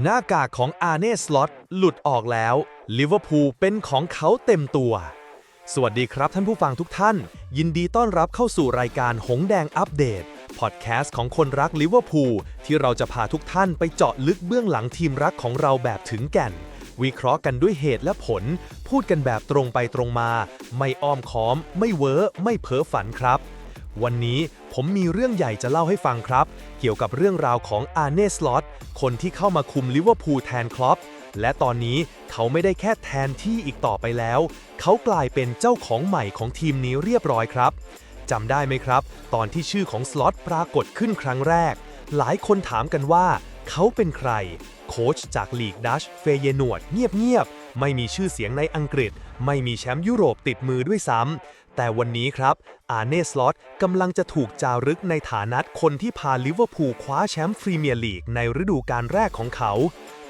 หน้ากากของอาร์เน่สล็อตหลุดออกแล้วลิเวอร์พูลเป็นของเขาเต็มตัว สวัสดีครับท่านผู้ฟังทุกท่าน ยินดีต้อนรับเข้าสู่รายการหงแดงอัปเดตพอดแคสต์ของคนรักลิเวอร์พูลที่เราจะพาทุกท่านไปเจาะลึกเบื้องหลังทีมรักของเราแบบถึงแก่น วิเคราะห์กันด้วยเหตุและผล พูดกันแบบตรงไปตรงมา ไม่อ้อมค้อม ไม่เว้อไม่เพ้อฝันครับ วันนี้ ผมมีเรื่องใหญ่จะเล่าให้ฟังครับ เกี่ยวกับเรื่องราวของอาร์เนสลอตคนที่เข้ามาคุมลิเวอร์พูลแทนคลอปและตอนนี้เขาไม่ได้แค่แทนที่อีกต่อไปแล้ว เขากลายเป็นเจ้าของใหม่ของทีมนี้เรียบร้อยครับจำได้ไหมครับ ตอนที่ชื่อของสล็อตปรากฏขึ้นครั้งแรก หลายคนถามกันว่า เขาเป็นใคร โค้ชจากลีกดัชเฟเยนวดเงียบๆ ไม่มีชื่อเสียงในอังกฤษ ไม่มีแชมป์ยุโรปติดมือด้วยซ้ำ แต่วันนี้ครับ อาเนสล็อตกำลังจะถูกจารึกในฐานะคนที่พาลิเวอร์พูลคว้าแชมป์พรีเมียร์ลีกในฤดูกาลแรกของเขา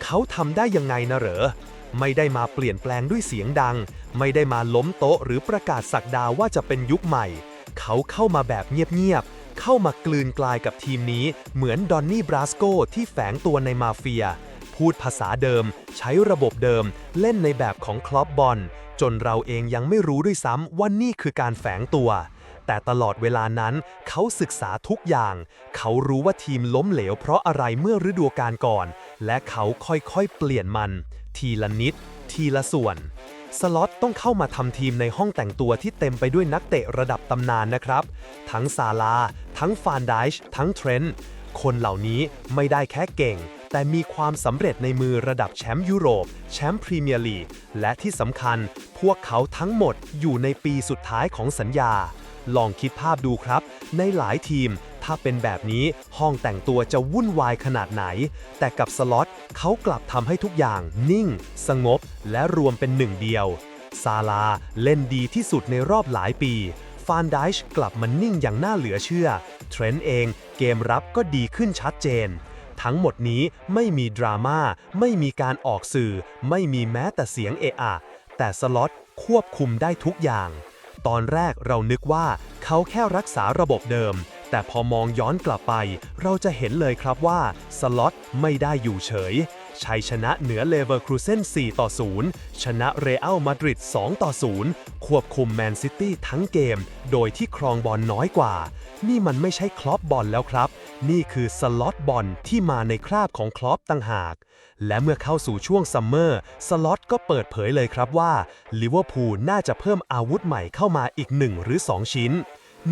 เขาทำได้ยังไงนะเหรอ ไม่ได้มาเปลี่ยนแปลงด้วยเสียงดัง ไม่ได้มาล้มโต๊ะหรือประกาศสักดาว่าจะเป็นยุคใหม่ เขาเข้ามาแบบเงียบๆ เข้ามากลืนกลายกับทีมนี้ เหมือนดอนนี่บราสโกที่แฝงตัวในมาเฟีย พูดภาษาเดิม ใช้ระบบเดิม เล่นในแบบของคลอปบอล จนเราเองยังไม่รู้ด้วยซ้ำว่านี่คือการแฝงตัว แต่ตลอดเวลานั้นเขาศึกษาทุกอย่าง เขารู้ว่าทีมล้มเหลวเพราะอะไรเมื่อฤดูกาลก่อน และเขาค่อยๆเปลี่ยนมัน ทีละนิด ทีละส่วน สล็อตต้องเข้ามาทำทีมในห้องแต่งตัวที่เต็มไปด้วยนักเตะระดับตำนานนะครับ ทั้งซาลา ทั้งฟานไดช์ทั้งเทรนต์คนเหล่านี้ไม่ได้แค่เก่ง แต่มีความสำเร็จในมือระดับแชมป์ยุโรป แชมป์พรีเมียร์ลีก และที่สำคัญ พวกเขาทั้งหมดอยู่ในปีสุดท้ายของสัญญา ลองคิดภาพดูครับ ในหลายทีม ถ้าเป็นแบบนี้ห้องแต่งตัวจะวุ่นวายขนาดไหน แต่กับสล็อตเขากลับทำให้ทุกอย่างนิ่ง สงบ และรวมเป็นหนึ่งเดียว ซาลาเล่นดีที่สุดในรอบหลายปีฟานไดช์กลับมานิ่งอย่างน่าเหลือเชื่อ เทรนต์เองเกมรับก็ดีขึ้นชัดเจน ทั้งหมดนี้ไม่มีดราม่าไม่มีการออกสื่อ ไม่มีแม้แต่เสียงเอะอะแต่สล็อตควบคุมได้ทุกอย่าง ตอนแรกเรานึกว่าเขาแค่รักษาระบบเดิม แต่พอมองย้อนกลับไป เราจะเห็นเลยครับว่าสล็อตไม่ได้อยู่เฉย ชัยชนะเหนือเลเวอร์ครูเซน4ต่อ 0 ชนะเรอัลมาดริด2ต่อ 0 ควบคุมแมนซิตี้ทั้งเกม โดยที่ครองบอลน้อยกว่า นี่มันไม่ใช่คลอปบอลแล้วครับ นี่คือสล็อตบอลที่มาในคราบของคลอปต่างหาก และเมื่อเข้าสู่ช่วงซัมเมอร์สล็อตก็เปิดเผยเลยครับว่าลิเวอร์พูลน่าจะเพิ่มอาวุธใหม่เข้ามาอีก1หรือ 2 ชิ้น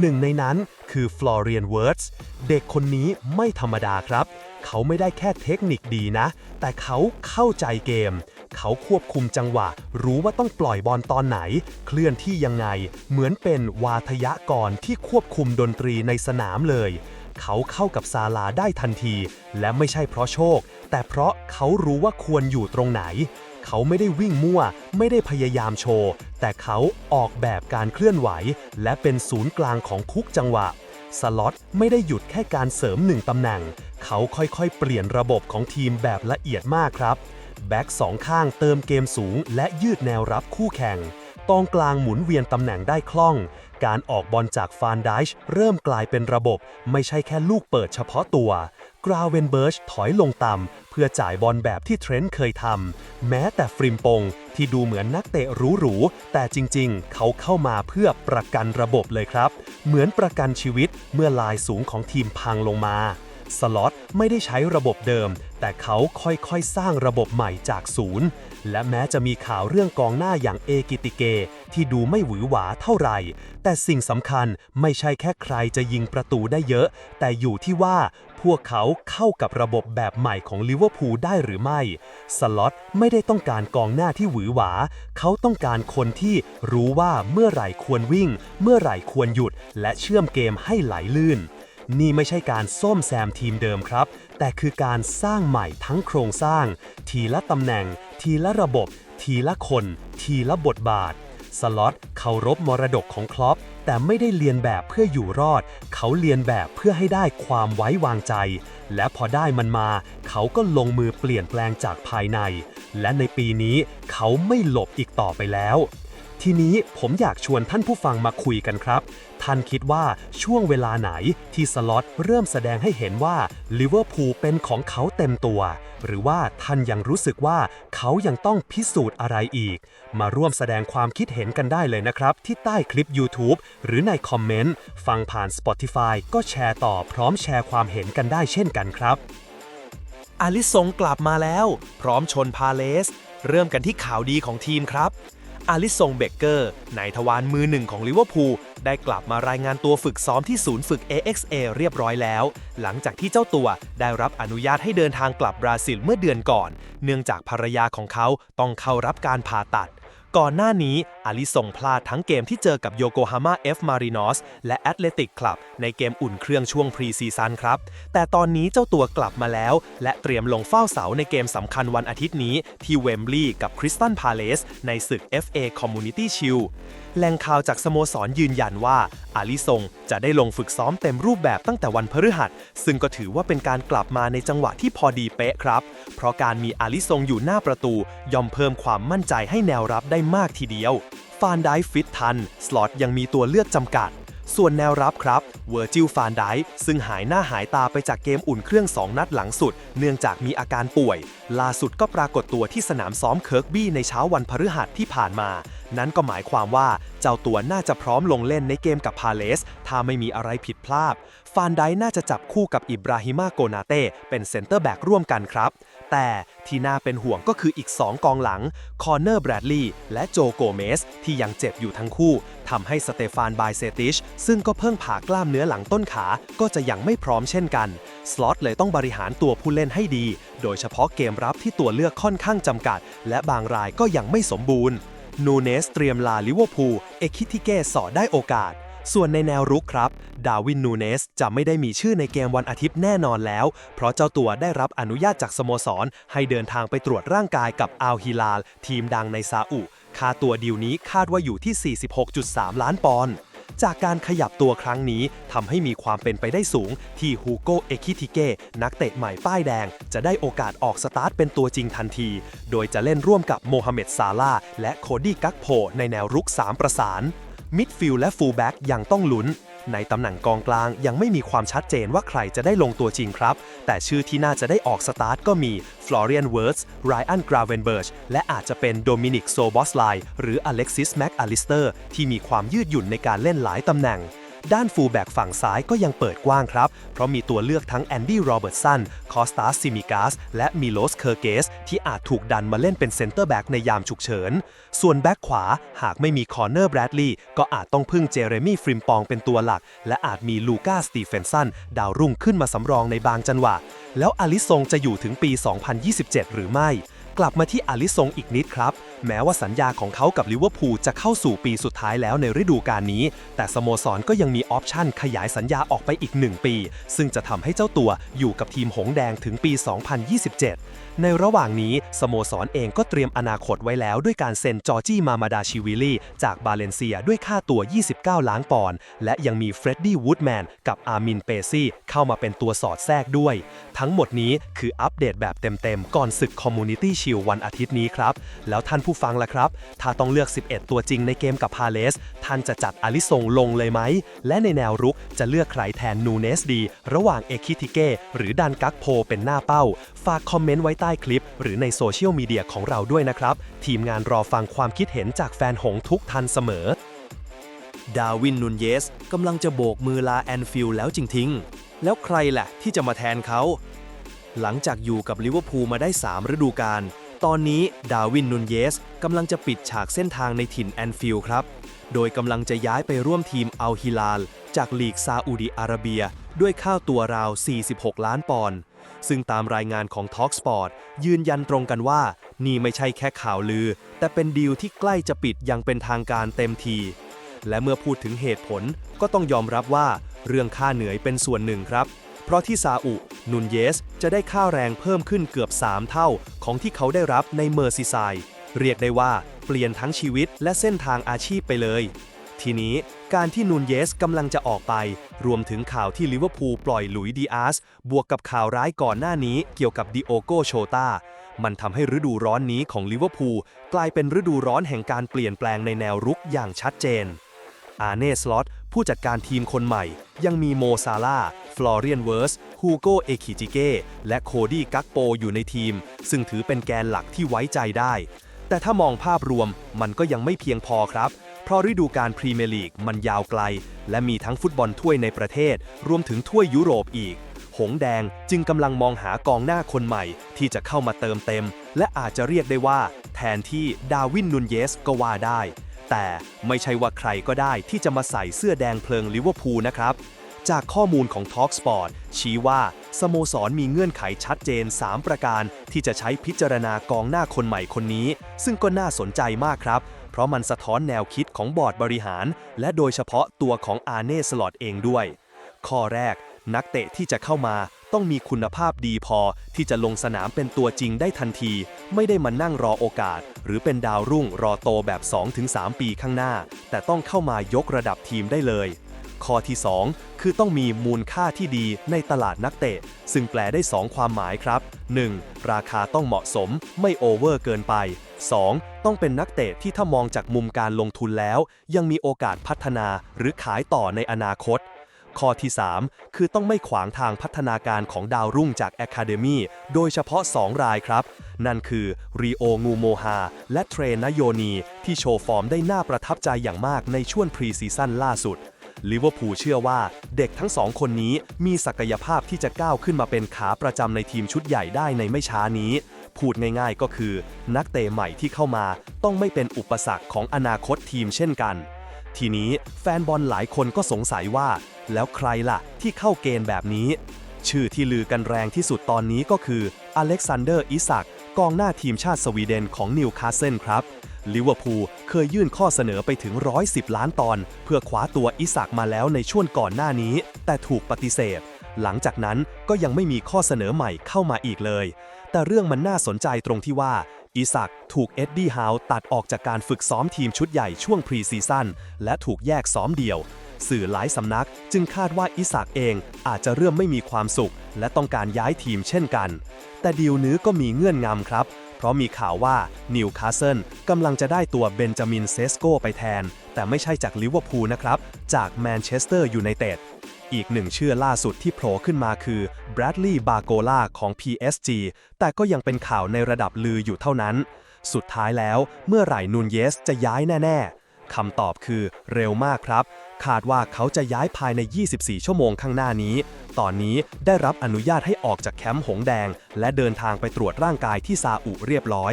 หนึ่งในนั้นคือฟลอเรียนเวิร์ดส์เด็กคนนี้ไม่ธรรมดาครับ เขาไม่ได้แค่เทคนิคดีนะ แต่เขาเข้าใจเกม เขาควบคุมจังหวะ รู้ว่าต้องปล่อยบอลตอนไหน เคลื่อนที่ยังไง เหมือนเป็นวาทยกรที่ควบคุมดนตรีในสนามเลย เขาเข้ากับซาลาได้ทันที และไม่ใช่เพราะโชค แต่เพราะเขารู้ว่าควรอยู่ตรงไหน เขาไม่ได้วิ่งมั่ว ไม่ได้พยายามโชว์ แต่เขาออกแบบการเคลื่อนไหว และเป็นศูนย์กลางของคุกจังหวะสล็อตไม่ได้หยุดแค่การเสริมหนึ่งตำแหน่ง เขาค่อยๆ เปลี่ยนระบบของทีมแบบละเอียดมากครับ แบ็กสองข้างเติมเกมสูง และยืดแนวรับคู่แข่งตองกลางหมุนเวียนตำแหน่งได้คล่อง การออกบอลจากฟานไดช์เริ่มกลายเป็นระบบ ไม่ใช่แค่ลูกเปิดเฉพาะตัวกราเวนเบิร์ชถอยลงต่ำ เพื่อจ่ายบอลแบบที่เทรนต์เคยทำ แม้แต่ฟริมปง ที่ดูเหมือนนักเตะหรูๆ แต่จริงๆ เขาเข้ามาเพื่อประกันระบบเลยครับ เหมือนประกันชีวิตเมื่อลายสูงของทีมพังลงมา สล็อตไม่ได้ใช้ระบบเดิม แต่เขาค่อยๆ สร้างระบบใหม่จากศูนย์ และแม้จะมีข่าวเรื่องกองหน้าอย่างเอกิติเก ที่ดูไม่หวือหวาเท่าไหร่ แต่สิ่งสำคัญไม่ใช่แค่ใครจะยิงประตูได้เยอะ แต่อยู่ที่ว่าพวกเขาเข้ากับระบบแบบใหม่ของลิเวอร์พูลได้หรือไม่ สล็อตไม่ได้ต้องการกองหน้าที่หวือหวา เขาต้องการคนที่รู้ว่าเมื่อไหร่ควรวิ่ง เมื่อไหร่ควรหยุด และเชื่อมเกมให้ไหลลื่น นี่ไม่ใช่การส้มแซมทีมเดิมครับ แต่คือการสร้างใหม่ทั้งโครงสร้าง ทีละตำแหน่ง ทีละระบบ ทีละคน ทีละบทบาท สล็อตเคารพมรดกของคลอปแต่ไม่ได้เรียนแบบเพื่ออยู่รอด เขาเรียนแบบเพื่อให้ได้ความไว้วางใจ และพอได้มันมา เขาก็ลงมือเปลี่ยนแปลงจากภายใน และในปีนี้เขาไม่หลบอีกต่อไปแล้วทีนี้ผมอยากชวนท่านผู้ฟังมาคุยกันครับ ท่านคิดว่าช่วงเวลาไหนที่สล็อตเริ่มแสดงให้เห็นว่าลิเวอร์พูลเป็นของเขาเต็มตัว หรือว่าท่านยังรู้สึกว่าเขายังต้องพิสูจน์อะไรอีก มาร่วมแสดงความคิดเห็นกันได้เลยนะครับ ที่ใต้คลิป YouTube หรือในคอมเมนต์ ฟังผ่าน Spotify ก็แชร์ต่อพร้อมแชร์ความเห็นกันได้เช่นกันครับอาลิซงกลับมาแล้ว พร้อมชนพาเลส เริ่มกันที่ข่าวดีของทีมครับ อาลิซงเบเกอร์นายทวารมือหนึ่งของลิเวอร์พูลได้กลับมารายงานตัวฝึกซ้อมที่ศูนย์ฝึก AXA เรียบร้อยแล้ว หลังจากที่เจ้าตัวได้รับอนุญาตให้เดินทางกลับบราซิลเมื่อเดือนก่อน เนื่องจากภรรยาของเขาต้องเข้ารับการผ่าตัด ก่อนหน้านี้อาลิส่งพลาดทั้งเกมที่เจอกับโยโกฮาม่าเอฟมารินอสและแอตเลติกคลับในเกมอุ่นเครื่องช่วงพรีซีซันครับ แต่ตอนนี้เจ้าตัวกลับมาแล้ว และเตรียมลงเฝ้าเสาในเกมสำคัญวันอาทิตย์นี้ ที่เวมบลีย์กับคริสตันพาเลสในศึก FA Community Shield แหล่งข่าวจากสโมสรยืนยันว่า อาลิซงจะได้ลงฝึกซ้อมเต็มรูปแบบตั้งแต่วันพฤหัส ซึ่งก็ถือว่าเป็นการกลับมาในจังหวะที่พอดีเป๊ะครับ เพราะการมีอาลิซงอยู่หน้าประตู ย่อมเพิ่มความมั่นใจให้แนวรับได้มากทีเดียวฟานไดฟิตทัน สล็อตยังมีตัวเลือกจำกัด ส่วนแนวรับครับเวอร์จิลฟานไดซึ่งหายหน้าหายตาไปจากเกมอุ่นเครื่อง 2 นัดหลังสุด เนื่องจากมีอาการป่วย ล่าสุดก็ปรากฏตัวที่สนามซ้อมเคิร์กบี้ในเช้าวันพฤหัสที่ผ่านมา นั้นก็หมายความว่าเจ้าตัวน่าจะพร้อมลงเล่นในเกมกับพาเลส ถ้าไม่มีอะไรผิดพลาด ฟานไดน่าจะจับคู่กับอิบราฮิมาโกนาเต้เป็นเซนเตอร์แบ็กร่วมกันครับ แต่ที่น่าเป็นห่วงก็คืออีก 2 กองหลัง คอร์เนอร์แบรดลีย์และโจโกเมส ที่ยังเจ็บอยู่ทั้งคู่ทำให้สเตฟานบายเซติช ซึ่งก็เพิ่งผ่ากล้ามเนื้อหลังต้นขา ก็จะยังไม่พร้อมเช่นกัน สล็อตเลยต้องบริหารตัวผู้เล่นให้ดี โดยเฉพาะเกมรับที่ตัวเลือกค่อนข้างจำกัด และบางรายก็ยังไม่สมบูรณ์นูเนสเตรียมลาลิเวอร์พูลเอคิติเกสอดได้โอกาส ส่วนในแนวรุกครับ ดาวินนูเนสจะไม่ได้มีชื่อในเกมวันอาทิตย์แน่นอนแล้ว เพราะเจ้าตัวได้รับอนุญาตจากสโมสร ให้เดินทางไปตรวจร่างกายกับอัลฮิลาล ทีมดังในซาอุค่าตัวดีลนี้คาดว่าอยู่ที่ 46.3 ล้านปอนด์จากการขยับตัวครั้งนี้ทำให้มีความเป็นไปได้สูง ที่ฮูโกเอคิติเกนักเตะใหม่ป้ายแดง จะได้โอกาสออกสตาร์ทเป็นตัวจริงทันที โดยจะเล่นร่วมกับโมฮัมเหม็ดซาลาและโคดี้กักโพในแนวรุก 3 ประสาน มิดฟิลด์และฟูลแบ็กยังต้องลุ้น ในตำแหน่งกองกลางยังไม่มีความชัดเจนว่าใครจะได้ลงตัวจริงครับ แต่ชื่อที่น่าจะได้ออกสตาร์ทก็มีฟลอเรียนเวิร์สไรอันกราเวนเบิร์ชและอาจจะเป็นโดมินิกโซบอสไลหรืออเล็กซิสแม็กอลิสเตอร์ที่มีความยืดหยุ่นในการเล่นหลายตำแหน่ง ด้านฟูลแบ็กฝั่งซ้ายก็ยังเปิดกว้างครับ เพราะมีตัวเลือกทั้งแอนดี้โรเบิร์ตสัน คอสตาซิมิกาส และมิโลสเคอร์เกส ที่อาจถูกดันมาเล่นเป็นเซนเตอร์แบ็กในยามฉุกเฉิน ส่วนแบ็กขวาหากไม่มีคอร์เนอร์แบรดลีย์ก็อาจต้องพึ่งเจเรมี่ฟริมปองเป็นตัวหลัก และอาจมีลูก้าสตีเฟนสันดาวรุ่งขึ้นมาสำรองในบางจังหวะ แล้วอลิซงจะอยู่ถึงปี 2027 หรือไม่ กลับมาที่อาลิซงอีกนิดครับ แม้ว่าสัญญาของเขากับลิเวอร์พูลจะเข้าสู่ปีสุดท้ายแล้วในฤดูกาลนี้ แต่สโมสรก็ยังมีออปชันขยายสัญญาออกไปอีก 1 ปี ซึ่งจะทำให้เจ้าตัวอยู่กับทีมหงแดงถึงปี 2027 ในระหว่างนี้สโมสรเองก็เตรียมอนาคตไว้แล้วด้วยการเซ็นจอร์จี้มามาดาชิวิลี่จากบาเลนเซียด้วยค่าตัว 29 ล้านปอนด์และยังมีเฟรดดี้วูดแมนกับอาร์มินเปซี่เข้ามาเป็นตัวสอดแทรกด้วย ทั้งหมดนี้คืออัปเดตแบบเต็มๆก่อนศึกคอมมูนิตี้ชิลวันอาทิตย์นี้ครับ แล้วท่านผู้ฟังล่ะครับ ถ้าต้องเลือก 11 ตัวจริงในเกมกับพาเลส ท่านจะจัดอาลิซงลงเลยไหม และในแนวรุกจะเลือกใครแทนนูเนสดี ระหว่างเอคิติเก้หรือดันกักโพเป็นหน้าเป้า ฝากคอมเมนต์ไว้ใต้คลิป หรือในโซเชียลมีเดียของเราด้วยนะครับ ทีมงานรอฟังความคิดเห็นจากแฟนหงทุกทันเสมอ ดาวินนูนเยสกำลังจะโบกมือลาแอนฟิลแล้วจริงๆแล้วใครแหละที่จะมาแทนเขา หลังจากอยู่กับลิเวอร์พูลมาได้ 3 ฤดูกาล ตอนนี้ดาวินนูนเยสกำลังจะปิดฉากเส้นทางในถิ่นแอนฟิลด์ครับ โดยกำลังจะย้ายไปร่วมทีมอัลฮิลาล จากลีกซาอุดิอาระเบีย ด้วยค่าตัวราว 46 ล้านปอนด์ ซึ่งตามรายงานของ Talksport ยืนยันตรงกันว่า นี่ไม่ใช่แค่ข่าวลือ แต่เป็นดีลที่ใกล้จะปิดอย่างเป็นทางการเต็มที และเมื่อพูดถึงเหตุผลก็ต้องยอมรับว่าเรื่องค่าเหนื่อยเป็นส่วนหนึ่งครับ เพราะที่ซาอุนุนเยส จะได้ค่าแรงเพิ่มขึ้นเกือบ 3 เท่าของที่เขาได้รับในเมอร์ซีไซด์เรียกได้ว่าเปลี่ยนทั้งชีวิตและเส้นทางอาชีพไปเลย ทีนี้การที่นูนเยสกำลังจะออกไป รวมถึงข่าวที่ลิเวอร์พูลปล่อยหลุยดีอาส บวกกับข่าวร้ายก่อนหน้านี้เกี่ยวกับดิโอโกโชตามันทำให้ฤดูร้อนนี้ของลิเวอร์พูลกลายเป็นฤดูร้อนแห่งการเปลี่ยนแปลงในแนวรุกอย่างชัดเจนอาเน่สล็อต ผู้จัดการทีมคนใหม่ ยังมีโมซาลาฟลอเรียนเวิร์สฮูโกเอคิจิเกและโคดี้กักโปอยู่ในทีม ซึ่งถือเป็นแกนหลักที่ไว้ใจได้ แต่ถ้ามองภาพรวมมันก็ยังไม่เพียงพอครับ เพราะฤดูการพรีเมียร์ลีกมันยาวไกล และมีทั้งฟุตบอลถ้วยในประเทศ รวมถึงถ้วยยุโรปอีก หงแดงจึงกำลังมองหากองหน้าคนใหม่ ที่จะเข้ามาเติมเต็ม และอาจจะเรียกได้ว่า แทนที่ดาวินนุนเยสก็ว่าได้ แต่ไม่ใช่ว่าใครก็ได้ที่จะมาใส่เสื้อแดงเพลิงลิเวอร์พูลนะครับ จากข้อมูลของ TalkSport ชี้ว่าสโมสรมีเงื่อนไขชัดเจน 3 ประการ ที่จะใช้พิจารณากองหน้าคนใหม่คนนี้ ซึ่งก็น่าสนใจมากครับ เพราะมันสะท้อนแนวคิดของบอร์ดบริหาร และโดยเฉพาะตัวของอาเน่สลอตเองด้วย ข้อแรก นักเตะที่จะเข้ามา ต้องมีคุณภาพดีพอที่จะลงสนามเป็นตัวจริงได้ทันที ไม่ได้มานั่งรอโอกาส หรือเป็นดาวรุ่งรอโตแบบ 2-3 ปีข้างหน้า แต่ต้องเข้ามายกระดับทีมได้เลย ข้อที่ 2 คือต้องมีมูลค่าที่ดีในตลาดนักเตะ ซึ่งแปลได้ 2 ความหมายครับ 1. ราคาต้องเหมาะสม ไม่โอเวอร์เกินไป 2. ต้องเป็นนักเตะที่ถ้ามองจากมุมการลงทุนแล้ว ยังมีโอกาสพัฒนาหรือขายต่อในอนาคต ข้อที่ 3 คือต้องไม่ขวางทางพัฒนาการของดาวรุ่งจาก Academy โดยเฉพาะ 2 รายครับ นั่นคือรีโองูโมฮาและเทรนโยนีที่โชว์ฟอร์มได้น่าประทับใจอย่างมากในช่วงพรีซีซั่นล่าสุดลิเวอร์พูลเชื่อว่าเด็กทั้งสองคนนี้มีศักยภาพที่จะก้าวขึ้นมาเป็นขาประจำในทีมชุดใหญ่ได้ในไม่ช้านี้ พูดง่ายๆก็คือ นักเตะใหม่ที่เข้ามาต้องไม่เป็นอุปสรรคของอนาคตทีมเช่นกัน ทีนี้แฟนบอลหลายคนก็สงสัยว่า แล้วใครล่ะ ที่เข้าเกณฑ์แบบนี้ ชื่อที่ลือกันแรงที่สุดตอนนี้ก็คืออเล็กซานเดอร์อิสักกองหน้าทีมชาติสวีเดนของนิวคาสเซิลครับลิเวอร์พูลเคยยื่นข้อเสนอไปถึง 110 ล้านตอนเพื่อคว้าตัวอิสักมาแล้วในช่วงก่อนหน้านี้ แต่ถูกปฏิเสธ หลังจากนั้นก็ยังไม่มีข้อเสนอใหม่เข้ามาอีกเลย แต่เรื่องมันน่าสนใจตรงที่ว่าอิสักถูกเอ็ดดี้ฮาวตัดออกจากการฝึกซ้อมทีมชุดใหญ่ช่วงพรีซีซั่นและถูกแยกซ้อมเดี่ยว สื่อหลายสำนัก จึงคาดว่าอิสักเองอาจจะเริ่มไม่มีความสุข และต้องการย้ายทีมเช่นกัน แต่ดีลนี้ก็มีเงื่อนงำครับ เพราะมีข่าวว่านิวคาสเซิลกำลังจะได้ตัวเบนจามินเซสโกไปแทน แต่ไม่ใช่จากลิเวอร์พูลนะครับ จากแมนเชสเตอร์ยูไนเต็ดอีกหนึ่งชื่อล่าสุดที่โผล่ขึ้นมาคือแบรดลีย์บาโกลาของ PSG แต่ก็ยังเป็นข่าวในระดับลืออยู่เท่านั้น สุดท้ายแล้วเมื่อไหร่นูนเยสจะย้ายแน่ ๆ คำตอบคือเร็วมากครับ คาดว่าเขาจะย้ายภายใน 24 ชั่วโมงข้างหน้านี้ ตอนนี้ได้รับอนุญาตให้ออกจากแคมป์หงแดง และเดินทางไปตรวจร่างกายที่ซาอุเรียบร้อย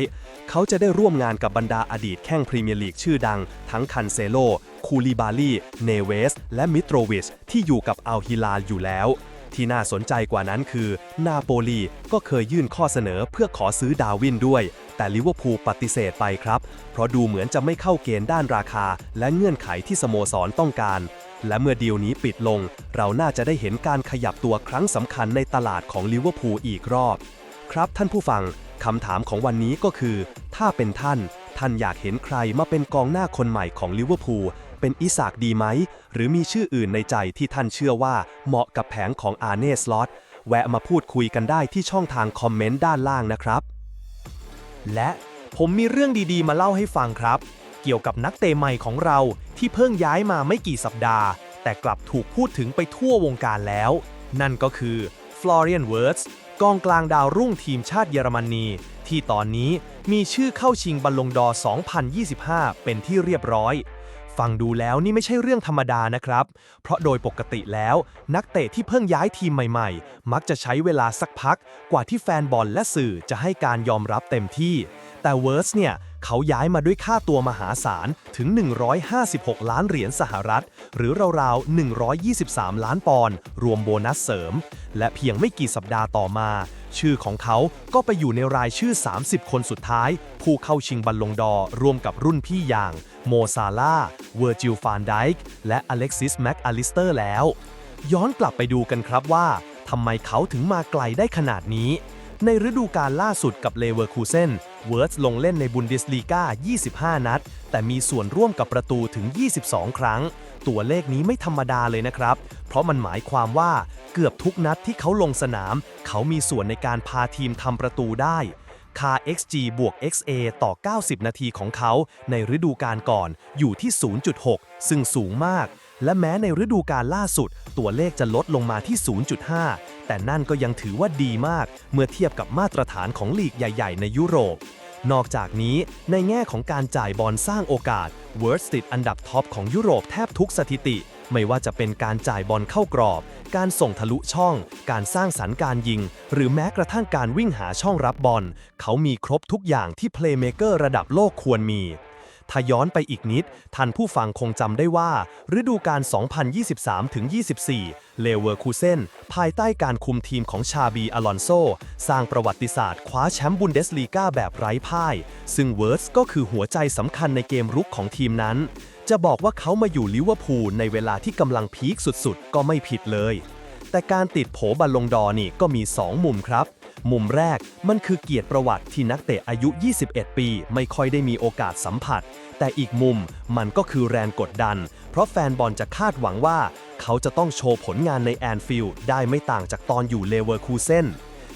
เขาจะได้ร่วมงานกับบรรดาอดีตแข้งพรีเมียร์ลีกชื่อดัง ทั้งคันเซโล คูลิบาลี เนเวส และมิโตรวิชที่อยู่กับอัลฮิลาลอยู่แล้วที่น่าสนใจกว่านั้นคือ นาโปลีก็เคยยื่นข้อเสนอเพื่อขอซื้อดาวินด้วย แต่ลิเวอร์พูลปฏิเสธไปครับ เพราะดูเหมือนจะไม่เข้าเกณฑ์ด้านราคา และเงื่อนไขที่สโมสรต้องการ และเมื่อดีลนี้ปิดลง เราน่าจะได้เห็นการขยับตัวครั้งสำคัญในตลาดของลิเวอร์พูลอีกรอบ ครับท่านผู้ฟังคำถามของวันนี้ก็คือ ถ้าเป็นท่าน ท่านอยากเห็นใครมาเป็นกองหน้าคนใหม่ของลิเวอร์พูลเป็นอิสากดีไหม หรือมีชื่ออื่นในใจที่ท่านเชื่อว่าเหมาะกับแผงของอาร์เนสลอตแวะมาพูดคุยกันได้ที่ช่องทางคอมเมนต์ด้านล่างนะครับ และผมมีเรื่องดีๆ มาเล่าให้ฟังครับ เกี่ยวกับนักเตะใหม่ของเราที่เพิ่งย้ายมาไม่กี่สัปดาห์ แต่กลับถูกพูดถึงไปทั่ววงการแล้ว นั่นก็คือฟลอเรียนเวิร์ s กองกลางดาวรุ่งทีมชาติเยอรมนี ที่ตอนนี้มีชื่อเข้าชิงบัลลงดอร์2025 เป็นที่เรียบร้อย ฟังดูแล้วนี่ไม่ใช่เรื่องธรรมดานะครับ เพราะโดยปกติแล้ว นักเตะที่เพิ่งย้ายทีมใหม่ๆ มักจะใช้เวลาสักพักกว่าที่แฟนบอลและสื่อจะให้การยอมรับเต็มที่ แต่เวิร์สเนี่ย เขาย้ายมาด้วยค่าตัวมหาศาลถึง 156 ล้านเหรียญสหรัฐ หรือราวๆ 123 ล้านปอนด์รวมโบนัสเสริม และเพียงไม่กี่สัปดาห์ต่อมา ชื่อของเขาก็ไปอยู่ในรายชื่อ 30 คนสุดท้าย ผู้เข้าชิงบัลลงดอร์รวมกับรุ่นพี่อย่าง โมซาลาเวอร์จิลฟานไดค์และอเล็กซิสแม็กอลิสเตอร์แล้ว ย้อนกลับไปดูกันครับว่าทำไมเขาถึงมาไกลได้ขนาดนี้ ในฤดูกาลล่าสุดกับเลเวอร์คูเซนเวิร์สลงเล่นในบุนเดสลีกา25 นัด แต่มีส่วนร่วมกับประตูถึง 22 ครั้ง ตัวเลขนี้ไม่ธรรมดาเลยนะครับ เพราะมันหมายความว่าเกือบทุกนัดที่เขาลงสนาม เขามีส่วนในการพาทีมทำประตูได้ค่า XG บวก XA ต่อ 90 นาทีของเขา ในฤดูกาลก่อนอยู่ที่ 0.6 ซึ่งสูงมาก และแม้ในฤดูกาลล่าสุด ตัวเลขจะลดลงมาที่ 0.5 แต่นั่นก็ยังถือว่าดีมาก เมื่อเทียบกับมาตรฐานของลีกใหญ่ ๆ ในยุโรป นอกจากนี้ในแง่ของการจ่ายบอลสร้างโอกาสเวิร์สติดอันดับท็อปของยุโรปแทบทุกสถิติ ไม่ว่าจะเป็นการจ่ายบอลเข้ากรอบ การส่งทะลุช่อง การสร้างสรรค์การยิง หรือแม้กระทั่งการวิ่งหาช่องรับบอล เขามีครบทุกอย่างที่เพลย์เมเกอร์ระดับโลกควรมี ถ้าย้อนไปอีกนิด ท่านผู้ฟังคงจำได้ว่า ฤดูกาล 2023-24 เลเวอร์คูเซนภายใต้การคุมทีมของชาบีอลอนโซ สร้างประวัติศาสตร์คว้าแชมป์บุนเดสลีกาแบบไร้พ่าย ซึ่งเวิร์สก็คือหัวใจสำคัญในเกมรุกของทีมนั้น จะบอกว่าเขามาอยู่ลิเวอร์พูลในเวลาที่กำลังพีคสุดๆ ก็ไม่ผิดเลย แต่การติดโผบัลลงดอร์นี่ก็มี 2 มุมครับ มุมแรกมันคือเกียรติประวัติที่นักเตะอายุ 21 ปี ไม่ค่อยได้มีโอกาสสัมผัส แต่อีกมุมมันก็คือแรงกดดัน เพราะแฟนบอลจะคาดหวังว่า เขาจะต้องโชว์ผลงานในแอนฟิลด์ได้ไม่ต่างจากตอนอยู่เลเวอร์คูเซน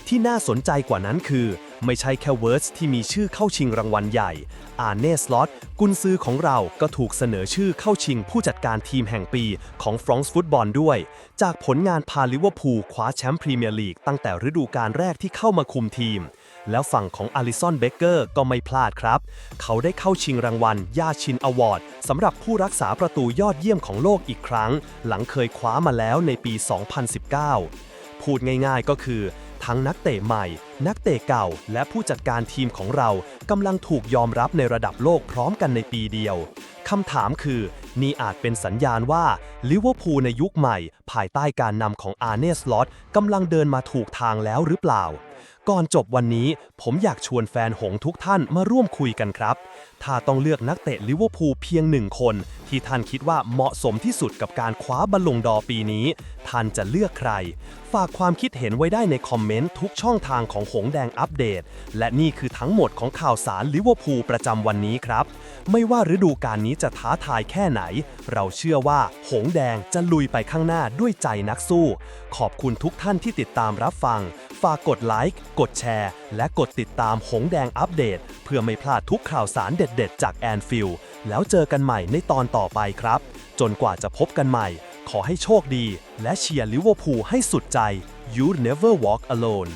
ที่น่าสนใจกว่านั้นคือ ไม่ใช่แค่เวิร์สที่มีชื่อเข้าชิงรางวัลใหญ่ อาร์เนสลอตกุนซือของเราก็ถูกเสนอชื่อเข้าชิงผู้จัดการทีมแห่งปีของฟรองส์ฟุตบอลด้วย จากผลงานพาลิเวอร์พูลคว้าแชมป์พรีเมียร์ลีกตั้งแต่ฤดูกาลแรกที่เข้ามาคุมทีม แล้วฝั่งของอลิสันเบเกอร์ก็ไม่พลาดครับ เขาได้เข้าชิงรางวัลยาชินอวอร์ดสำหรับผู้รักษาประตูยอดเยี่ยมของโลกอีกครั้ง หลังเคยคว้ามาแล้วในปี 2019 พูดง่ายๆก็คือ ทั้งนักเตะใหม่ นักเตะเก่า และผู้จัดการทีมของเรากำลังถูกยอมรับในระดับโลกพร้อมกันในปีเดียวคำถามคือ นี่อาจเป็นสัญญาณว่าลิเวอร์พูลในยุคใหม่ ภายใต้การนำของอาร์เนสลอตกำลังเดินมาถูกทางแล้วหรือเปล่า ก่อนจบวันนี้ ผมอยากชวนแฟนหงทุกท่านมาร่วมคุยกันครับ ถ้าต้องเลือกนักเตะลิเวอร์พูลเพียงหนึ่งคน ที่ท่านคิดว่าเหมาะสมที่สุดกับการคว้าบอลลงดอร์ปีนี้ ท่านจะเลือกใคร ฝากความคิดเห็นไว้ได้ในคอมเมนต์ทุกช่องทางของหงแดงอัปเดต และนี่คือทั้งหมดของข่าวสารลิเวอร์พูลประจำวันนี้ครับ ไม่ว่าฤดูกาลนี้จะท้าทายแค่ไหน เราเชื่อว่าหงแดงจะลุยไปข้างหน้าด้วยใจนักสู้ ขอบคุณทุกท่านที่ติดตามรับฟัง ฝากกดไลค์กดแชร์ และกดติดตามหงแดงอัปเดต เพื่อไม่พลาดทุกข่าวสารเด็ด ๆ จากแอนฟิลแล้วเจอกันใหม่ในตอนต่อไปครับ จนกว่าจะพบกันใหม่ ขอให้โชคดี และเชียร์ลิเวอร์พูลให้สุดใจ You never walk alone